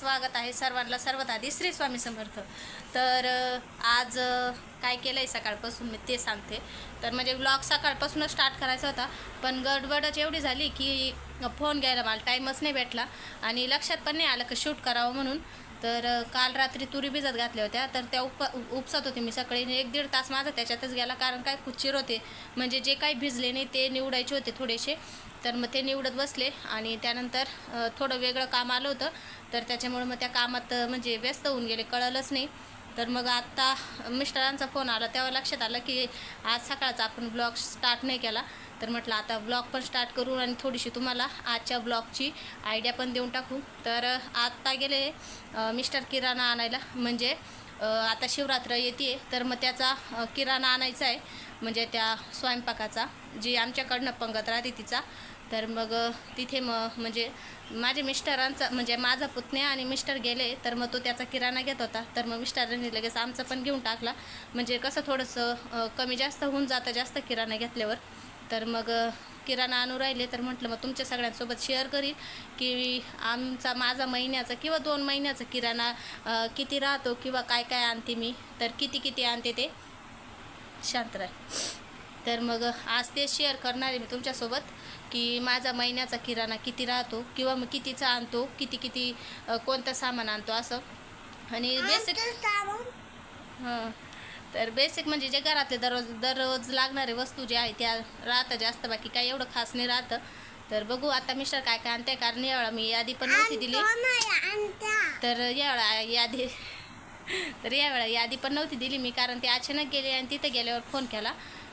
स्वागत आहे सर्वांना. सर्वात आधी श्री स्वामी समर्थ. तर आज काय केलं आहे सकाळपासून मी ते सांगते. तर म्हणजे ब्लॉग सकाळपासूनच स्टार्ट करायचा होता. पण गडबडच एवढी झाली की फोन घ्यायला मला टाईमच नाही भेटला. आणि लक्षात पण नाही आलं की शूट करावं म्हणून. तर काल रात्री तुरी भिजत घातल्या होत्या. तर त्या उप उपसत होते मी सकाळी. एक दीड तास माझा त्याच्यातच गेला कारण काय कुच्चीर होते. म्हणजे जे काही भिजले नाही ते निवडायचे होते थोडेसे. तर मग ते निवडत बसले आणि त्यानंतर थोडं वेगळं काम आलं होतं. तर त्याच्यामुळे मग त्या कामात म्हणजे व्यस्त होऊन गेले कळलंच नाही. तर मग आत्ता मिस्टरांचा फोन आला तेव्हा लक्षात आलं की आज सकाळचा आपण ब्लॉग स्टार्ट नाही केला. तर म्हटलं आता ब्लॉग पण स्टार्ट करू आणि थोडीशी तुम्हाला आजच्या ब्लॉगची आयडिया पण देऊन टाकू. तर आत्ता गेले मिस्टर किराणा आणायला. म्हणजे आता शिवरात्र येते तर मग त्याचा किराणा आणायचा आहे. म्हणजे त्या स्वयंपाकाचा जी आमच्याकडनं पंगत राहते तिचा. तर मग तिथे मग म्हणजे माझे मिस्टरांचा म्हणजे माझा पुतण्या आणि मिस्टर गेले तर मग तो त्याचा किराणा घेत होता. तर मग मिस्टरांनी लगेच आमचं पण घेऊन टाकला. म्हणजे कसं थोडंसं कमी जास्त होऊन जातं जास्त किराणा घेतल्यावर. तर मग किराणा आणू राहिले तर म्हटलं मग तुमच्या सगळ्यांसोबत शेअर करील की आमचा माझा महिन्याचा किंवा दोन महिन्याचा किराणा किती राहतो किंवा काय काय आणते मी. तर किती किती आणते ते शांत राह. तर मग आज ते शेअर करणार आहे मी तुमच्यासोबत. की माझा महिन्याचा किराणा किती राहतो किंवा मग कितीचा आणतो किती किती कोणतं सामान आणतो असं. आणि बेसिक हां. तर बेसिक म्हणजे जे घरातले दररोज दररोज लागणारे वस्तू जे आहे त्या राहतं जास्त बाकी काय एवढं खास नाही राहतं. तर बघू आता मिस्टर काय काय आणते कारण यावेळा मी यादी पण नव्हती दिली. तर यावेळा यादी तर यावेळा यादी पण नव्हती दिली मी कारण ते अचानक गेले आणि तिथं गेल्यावर फोन केला.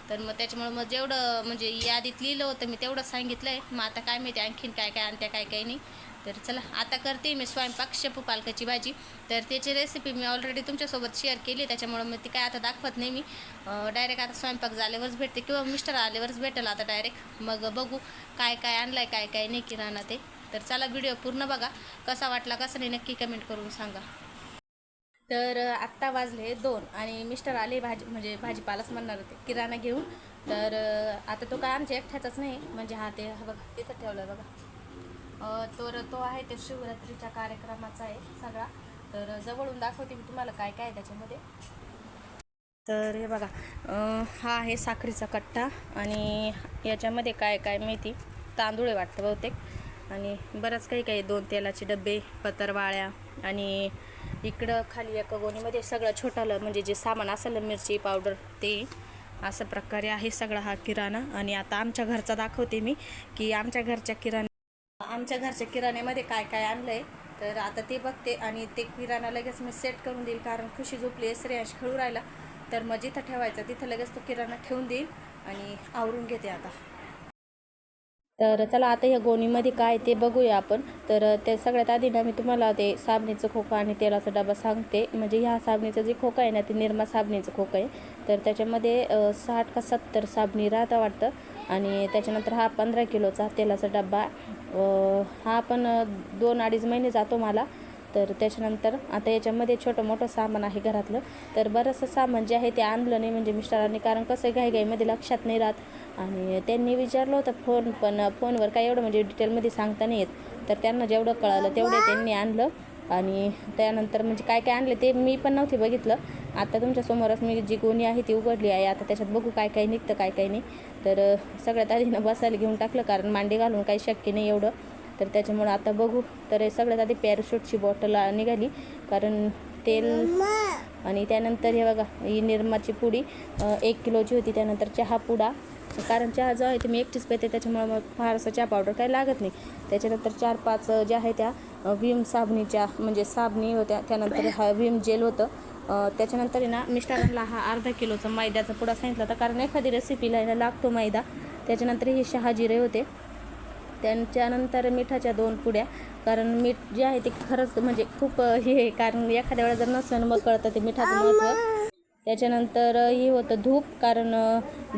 तर मग त्याच्यामुळे मग जेवढं म्हणजे यादीत लिहिलं होतं मी तेवढं सांगितलं आहे मग आता काय माहिती आणखीन काय काय आणत्या काय काय नाही. तर चला आता करते मी स्वयंपाक शेपू पालकाची भाजी. तर त्याची रेसिपी मी ऑलरेडी तुमच्यासोबत शेअर केली त्याच्यामुळं मग ती काय आता दाखवत नाही मी. डायरेक्ट आता स्वयंपाक झाल्यावरच भेटते किंवा मिस्टर आल्यावरच भेटेल आता डायरेक्ट मग बघू काय काय आणलं आहे काय काय नाही किराणा ते. तर चला व्हिडिओ पूर्ण बघा. कसा वाटला कसा नाही नक्की कमेंट करून सांगा. तर आत्ता वाजले दोन आणि मिस्टर आले भाजी म्हणजे भाजीपालाच म्हणणार होते किराणा घेऊन. तर आता तो काय आमच्या एकट्याचाच नाही म्हणजे हा ते बघा तिथं ठेवलं आहे बघा तर तो आहे ते शिवरात्रीच्या कार्यक्रमाचा आहे सगळा. तर जवळून दाखवते मी तुम्हाला काय काय त्याच्यामध्ये. तर हे बघा हा आहे साखरेचा कट्टा आणि याच्यामध्ये काय काय माहिती तांदूळ वाटतं बहुतेक. आणि बरंच काही काही दोन तेलाचे डबे पतरवाळ्या आणि इकडं खाली एका गोणीमध्ये सगळं छोटालं म्हणजे जे सामान असेल मिरची पावडर ते. असं प्रकारे आहे सगळा हा किराणा. आणि आता आमच्या घरचा दाखवते मी की आमच्या घरच्या किराणा आमच्या घरच्या किराण्यामध्ये काय काय आणलं आहे तर आता ते बघते आणि ते किराणा लगेच मी सेट करून देईल कारण खुशी झोपली आहे श्रेयांश खेळू राहिला. तर मग जिथं ठेवायचा तिथं लगेच तो किराणा ठेवून देईल आणि आवरून घेते आता. तर चला आता ह्या गोणीमध्ये काय ते बघूया आपण. तर त्या सगळ्यात आधी ना मी तुम्हाला ते साबणीचं खोका आणि तेलाचा डबा सांगते. म्हणजे ह्या साबणीचं जे खोका आहे ना ते निर्मा साबणीचं खोका आहे. तर त्याच्यामध्ये साठ का सत्तर साबणी राहता वाटतं. आणि त्याच्यानंतर हा पंधरा किलोचा तेलाचा डबा. हा पण दोन अडीच महिने जातो मला. तर त्याच्यानंतर आता याच्यामध्ये छोटं मोठं सामान आहे घरातलं. तर बरंचसं सामान जे आहे ते आणलं नाही म्हणजे मिस्टरांनी कारण कसं घाईघाईमध्ये लक्षात नाही राहत. आणि त्यांनी विचारलं होतं फोन पण फोनवर काय एवढं म्हणजे डिटेलमध्ये सांगता नाही येत. तर त्यांना जेवढं कळालं तेवढं त्यांनी आणलं. आणि त्यानंतर म्हणजे काय काय आणले ते मी पण नव्हते बघितलं. आता तुमच्यासमोरच मी जी गोणी आहे ती उघडली आहे. आता त्याच्यात बघू काय काय निघतं काय काय नाही. तर सगळ्यात आधी ना बसायला घेऊन टाकलं कारण मांडी घालून काही शक्य नाही एवढं. तर त्याच्यामुळं आता बघू. तर सगळ्यात आधी पॅराशूटची बॉटल निघाली. कारण तेल आणि त्यानंतर हे बघा ही निर्माची पुडी एक किलोची होती. त्यानंतर चहा पुडा. कारण चहा जो आहे ते मी एकटीच पेते. त्याच्यामुळं मग फारसं चहा पावडर काही लागत नाही. त्याच्यानंतर चार पाच ज्या आहे त्या विम साबणीच्या म्हणजे साबणी होत्या. त्यानंतर हा विम जेल होतं. त्याच्यानंतर आहे ना मिस्टरांना हा अर्धा किलोचा मैद्याचा पुडा सांगितला होता. कारण एखादी रेसिपीला लागतो मैदा. त्याच्यानंतर हे शहा जिरे होते. त्यांच्यानंतर मिठाच्या दोन पुड्या. कारण मीठ जे आहे ते खरंच म्हणजे खूप हे आहे. कारण एखाद्या वेळा जर नसलं मग कळतं ते मिठाचं महत्त्व. त्याच्यानंतर हे होतं धूप. कारण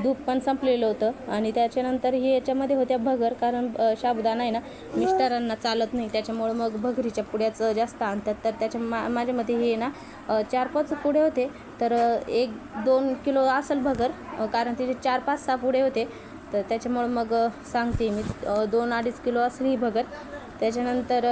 धूप पण संपलेलं होतं. आणि त्याच्यानंतर हे याच्यामध्ये होत्या भगर. कारण अ, साबुदाणा आहे ना मिस्टरांना चालत नाही. त्याच्यामुळं मग भगरीच्या पुड्याचं जास्त आणतात. तर त्याच्या मा माझ्या मते हे ना चार पाच पुढे होते. तर एक दोन किलो असेल भगर. कारण तिचे चार पाच सहा पुढे होते. तर त्याच्यामुळं मग सांगते मी. दोन अडीच किलो असेल ही भगर त्याच्यानंतर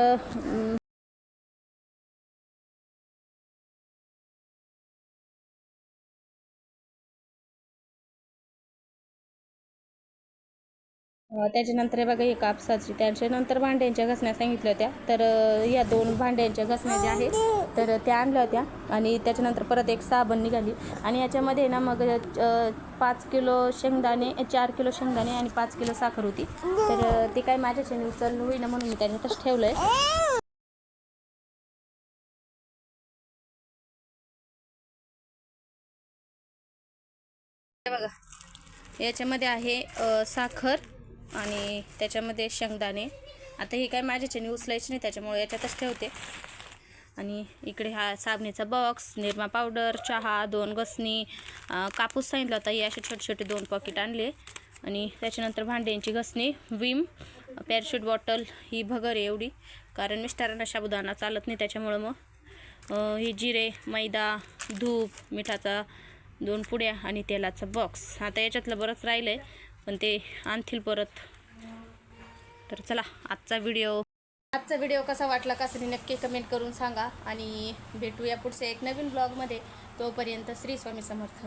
त्याच्यानंतर हे बघा हे कापसाची त्याच्यानंतर भांड्यांच्या घसण्या सांगितल्या होत्या. तर या दोन भांड्यांच्या घसण्या ज्या आहेत तर त्या आणल्या होत्या. आणि त्याच्यानंतर परत एक साबण निघाली. आणि याच्यामध्ये ना मग पाच किलो शेंगदाणे चार किलो शेंगदाणे आणि पाच किलो साखर होती. तर ते काय माझ्याच्याने उचल होईना म्हणून मी त्याच्यातच ठेवलं आहे बघा याच्यामध्ये आहे साखर. आणि त्याच्यामध्ये शेंगदाणे. आता हे काय माझ्याच्याने उचलायचे नाही त्याच्यामुळे याच्यातच ठेवते. आणि इकडे हा साबणीचा बॉक्स निरमा पावडर चहा दोन घसणी कापूस सांगितला होता हे असे छोटे छोटे दोन पॉकेट आणले. आणि त्याच्यानंतर भांड्यांची घसणी विम पॅराशूट बॉटल ही भगर आहे एवढी. कारण मिस्टरांना साबुदाणा चालत नाही त्याच्यामुळं मग हे जिरे मैदा धूप मिठाचा दोन पुड्या आणि तेलाचा बॉक्स आता याच्यातलं बरंच राहिलं आहे पण ते आणतील परत. तर चला आजचा व्हिडिओ आजचा व्हिडिओ कसा वाटला का नाही नक्की कमेंट करून सांगा. आणि भेटूया पुढच्या एक नवीन ब्लॉगमध्ये तोपर्यंत श्री स्वामी समर्थ.